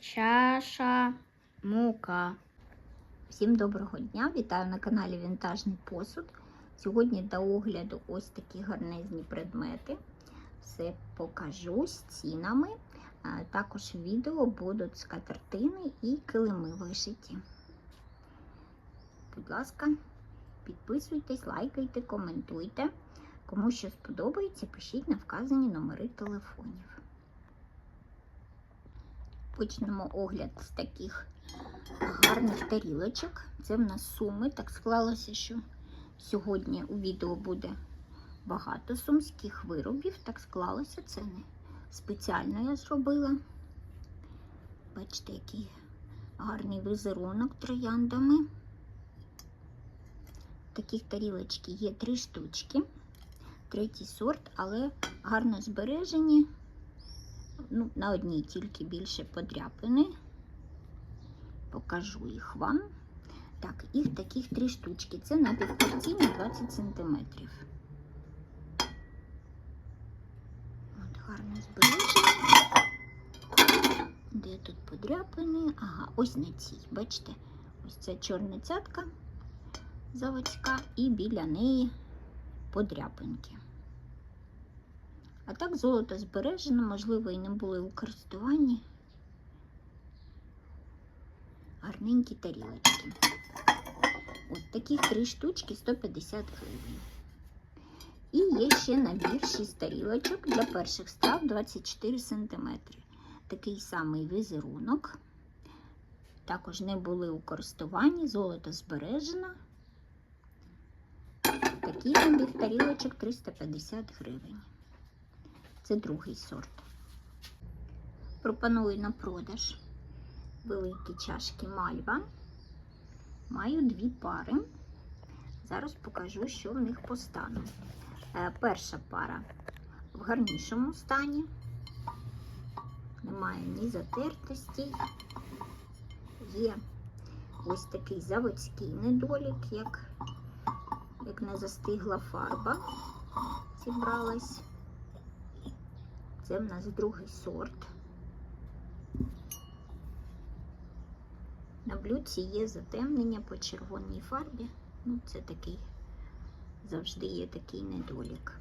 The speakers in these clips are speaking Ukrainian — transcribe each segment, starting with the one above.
чаша, мука. Всім доброго дня! Вітаю на каналі Вінтажний посуд. Сьогодні до огляду ось такі гарнезні предмети. Все покажу з цінами. Також відео будуть скатертини і килими вишиті. Будь ласка, підписуйтесь, лайкайте, коментуйте. Кому що сподобається, пишіть на вказані номери телефонів. Почнемо огляд з таких гарних тарілочок. Це в нас суми. Так склалося, що сьогодні у відео буде багато сумських виробів. Так склалося, це не спеціально я зробила. Бачите, який гарний візерунок трояндами. Таких тарілочки є три штучки. Третій сорт, але гарно збережені. Ну, на одній тільки більше подряпини. Покажу їх вам. Так, їх таких три штучки. Це на півпорційні 20 см. От, гарно збережені. Де тут подряпини? Ага, ось на цій. Бачите? Ось це чорна цятка заводська, і біля неї подряпинки. А так золото збережено, можливо, і не були у користуванні. Гарненькі тарілочки. От таких три штучки 150 гривень. І є ще набір 6 тарілочок для перших страв 24 см. Такий самий візерунок. Також не були у користуванні, золото збережено. Такий набір тарілочок 350 гривень. Це другий сорт. Пропоную на продаж великі чашки мальва. Маю дві пари. Зараз покажу, що в них по стану. Е, перша пара в гарнішому стані. Немає ні затертості. Є ось такий заводський недолік, як, як не застигла фарба, зібралась. Це в нас другий сорт. На блюдці є затемнення по червоній фарбі. Ну, це такий, завжди є такий недолік.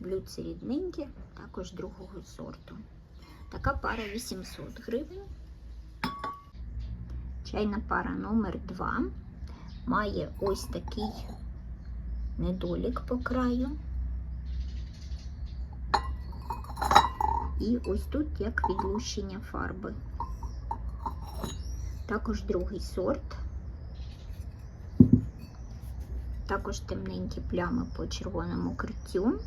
Блюдце рідненьке, також другого сорту. Така пара 800 гривень. Чайна пара номер 2 має ось такий недолік по краю. І ось тут як відлущення фарби. Також другий сорт. Також темненькі плями по червоному криттю.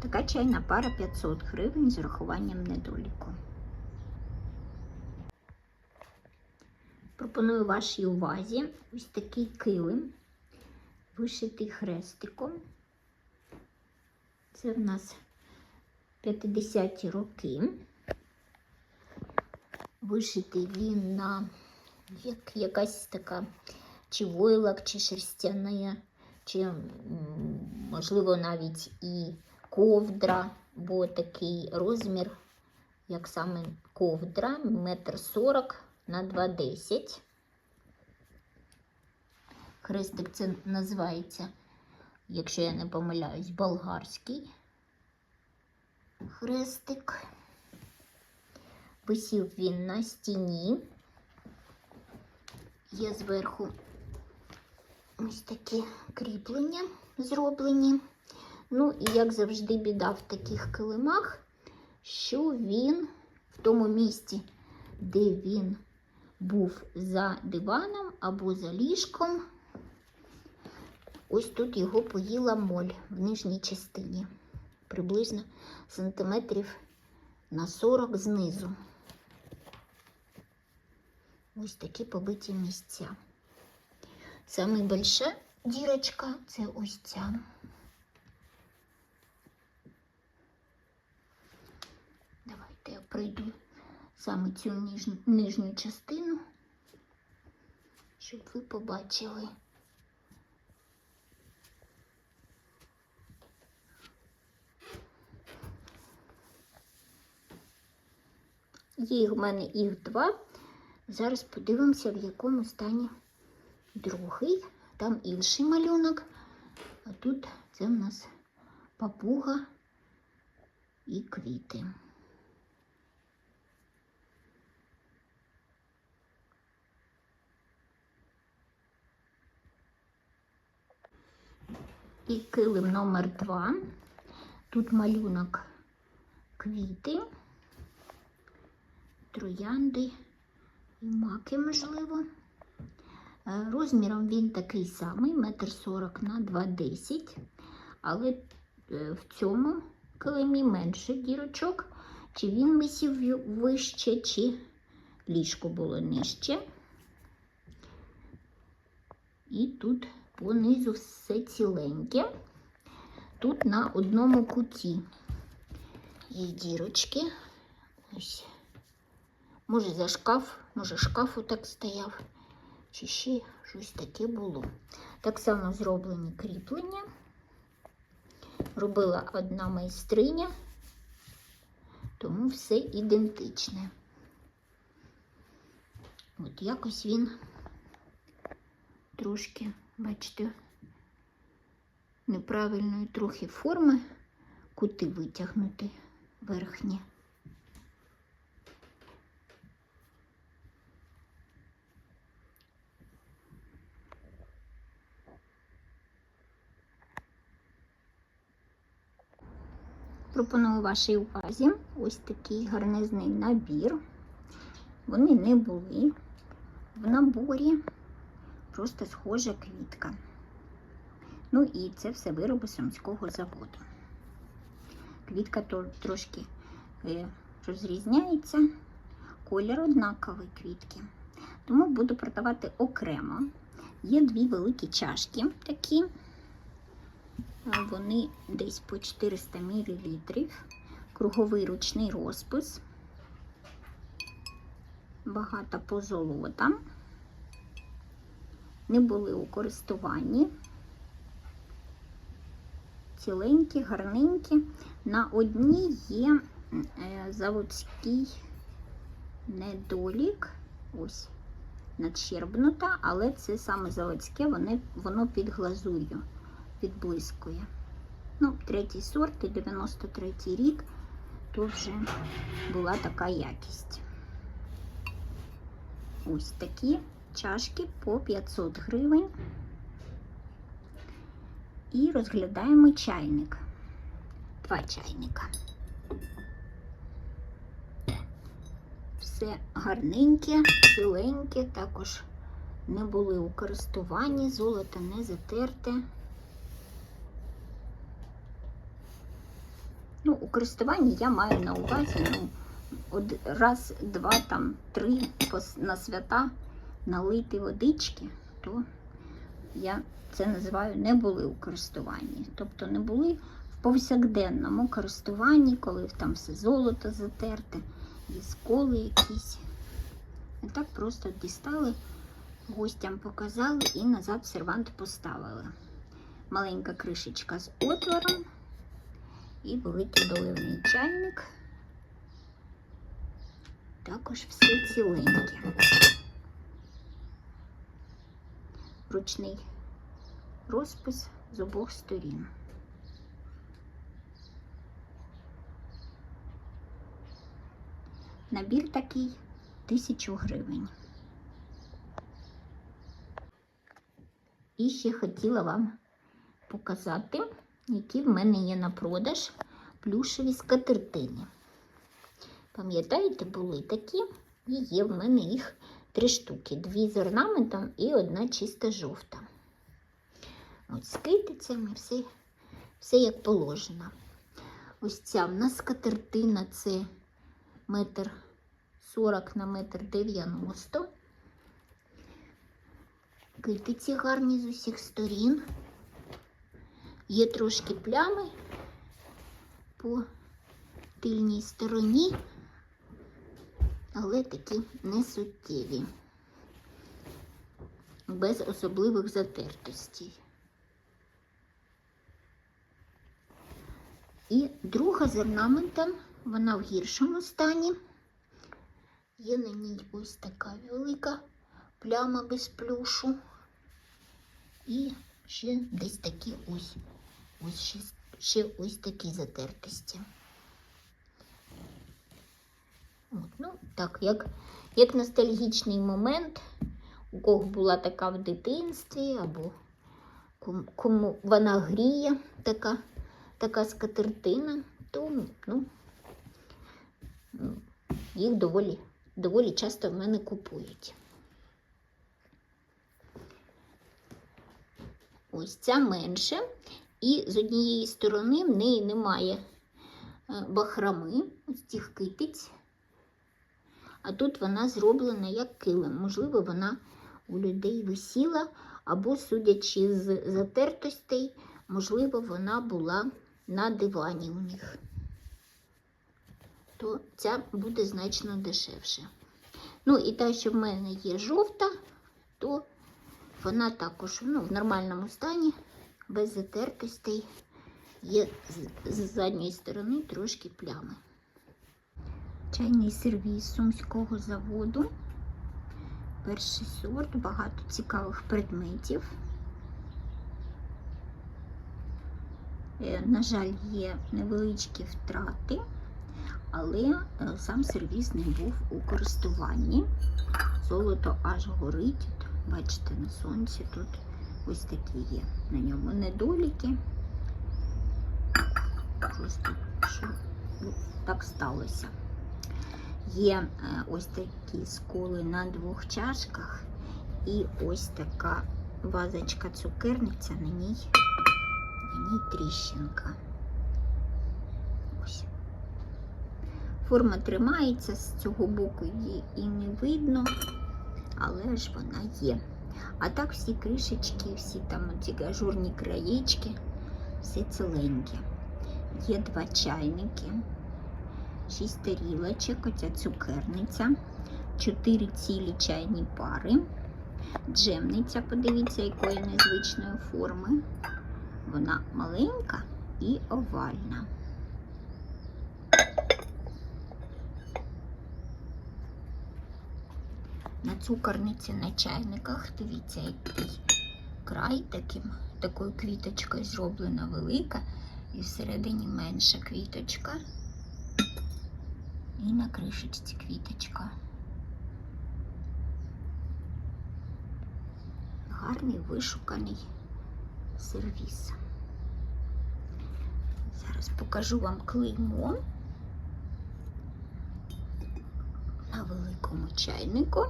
Така чайна пара 500 гривень з урахуванням недоліку. Пропоную вашій увазі ось такий килим вишитий хрестиком. Це в нас 50-ті роки. Вишитий він на як, якась така чи войлок, чи шерстяне, чи, можливо, навіть і ковдра, бо такий розмір, як саме ковдра, метр сорок на 2,10. Хрестик це називається, якщо я не помиляюсь, болгарський хрестик. Висів він на стіні. Є зверху ось такі кріплення зроблені. Ну, і, як завжди, біда в таких килимах, що він в тому місці, де він був за диваном або за ліжком, ось тут його поїла моль в нижній частині. Приблизно сантиметрів на 40 знизу. Ось такі побиті місця. Саме більша дірочка це ось ця. Давайте я пройду саме цю нижню, нижню частину, щоб ви побачили. Є в мене їх два. Зараз подивимося, в якому стані другий. Там інший малюнок. А тут це в нас папуга і квіти. І килим номер два. Тут малюнок квіти, троянди і маки, можливо. Е, Розміром він такий самий, метр сорок на 2,10, але е, в цьому килимі менше дірочок. Чи він висів вище, чи ліжко було нижче. І тут понизу все ціленьке. Тут на одному куті є дірочки. Ось. Може, за шкаф, може, шкаф так стояв, чи ще щось таке було. Так само зроблені кріплення. Робила одна майстриня, тому все ідентичне. От якось він трошки, бачите, неправильної трохи форми, кути витягнути верхні. Пропоную вашій увазі ось такий гарнизний набір. Вони не були в наборі, просто схожа квітка. Ну і це все вироби Сумського заводу. Квітка трошки е, розрізняється, колір однаковий квітки. Тому буду продавати окремо. Є дві великі чашки такі. Вони десь по 400 мл. Круговий ручний розпис. Багата позолота. Не були у користуванні. Ціленькі, гарненькі. На одній є е, заводський недолік. Ось надщербнута, але це саме заводське, воно під глазур'ю підблискує. Ну, третій сорт, і 93 рік, то вже була така якість. Ось такі чашки по 500 гривень. І розглядаємо чайник. Два чайника. Все гарненьке, ціленьке, також не були у користуванні, золото не затерте. Ну, у користуванні я маю на увазі ну, раз, два, там, три на свята налити водички, то я це називаю не були у користуванні. Тобто не були в повсякденному користуванні, коли там все золото затерте, є сколи якісь. І так просто дістали, гостям показали і назад сервант поставили. Маленька кришечка з отвором і великий доливний чайник. Також все ціленьке. Ручний розпис з обох сторін. Набір такий тисячу гривень. І ще хотіла вам показати, які в мене є на продаж плюшеві скатертини. Пам'ятаєте, були такі, і є в мене їх три штуки: дві з орнаментом і одна чиста жовта. От з китицями все, все як положено. Ось ця в нас скатертина це метр 40 на метр 90. Китиці гарні з усіх сторін. Є трошки плями по тильній стороні, але такі не суттєві, без особливих затертостей. І друга з орнаментом, вона в гіршому стані. Є на ній ось така велика пляма без плюшу. І ще десь такі ось, ось ще, ще ось такі затертості. От, ну, так, як, як ностальгічний момент, у кого була така в дитинстві, або кому, вона гріє, така, така скатертина, то ну, їх доволі, доволі часто в мене купують. Ось ця менше. І з однієї сторони в неї немає е, бахрами, ось цих китиць. А тут вона зроблена як килим. Можливо, вона у людей висіла, або, судячи з затертостей, можливо, вона була на дивані у них. То ця буде значно дешевше. Ну, і та, що в мене є жовта, то вона також ну, в нормальному стані, без затертостей. Є з, задньої сторони трошки плями. Чайний сервіс сумського заводу. Перший сорт, багато цікавих предметів. Е, На жаль, є невеличкі втрати, але е, сам сервіс не був у користуванні. Золото аж горить. Бачите, на сонці тут ось такі є на ньому недоліки. Просто що ну, так сталося. Є е, ось такі сколи на двох чашках, і ось така вазочка цукерниця, на ній, на ній тріщинка. Ось. Форма тримається, з цього боку її і не видно, але ж вона є. А так всі кришечки, всі там ці ажурні краєчки, все ціленькі. Є два чайники. Шість тарілочок, оця цукерниця, чотири цілі чайні пари, джемниця, подивіться, якої незвичної форми. Вона маленька і овальна. На цукорниці на чайниках, дивіться, який край таким, такою квіточкою зроблена велика, і всередині менша квіточка. І на кришечці квіточка. Гарний вишуканий сервіс. Зараз покажу вам клеймо на великому чайнику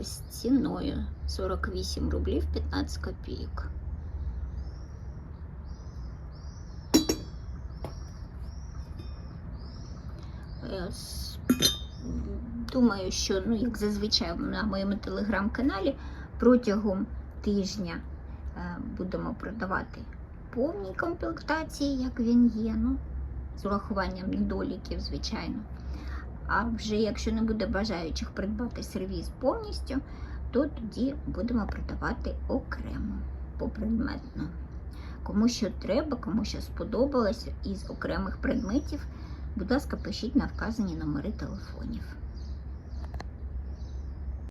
з ціною 48 рублів 15 копійок. Думаю, що, ну, як зазвичай на моєму телеграм-каналі, протягом тижня е, будемо продавати повні комплектації, як він є, ну, з урахуванням недоліків, звичайно. А вже якщо не буде бажаючих придбати сервіс повністю, то тоді будемо продавати окремо, попредметно. Кому що треба, кому що сподобалось із окремих предметів, будь ласка, пишіть на вказані номери телефонів.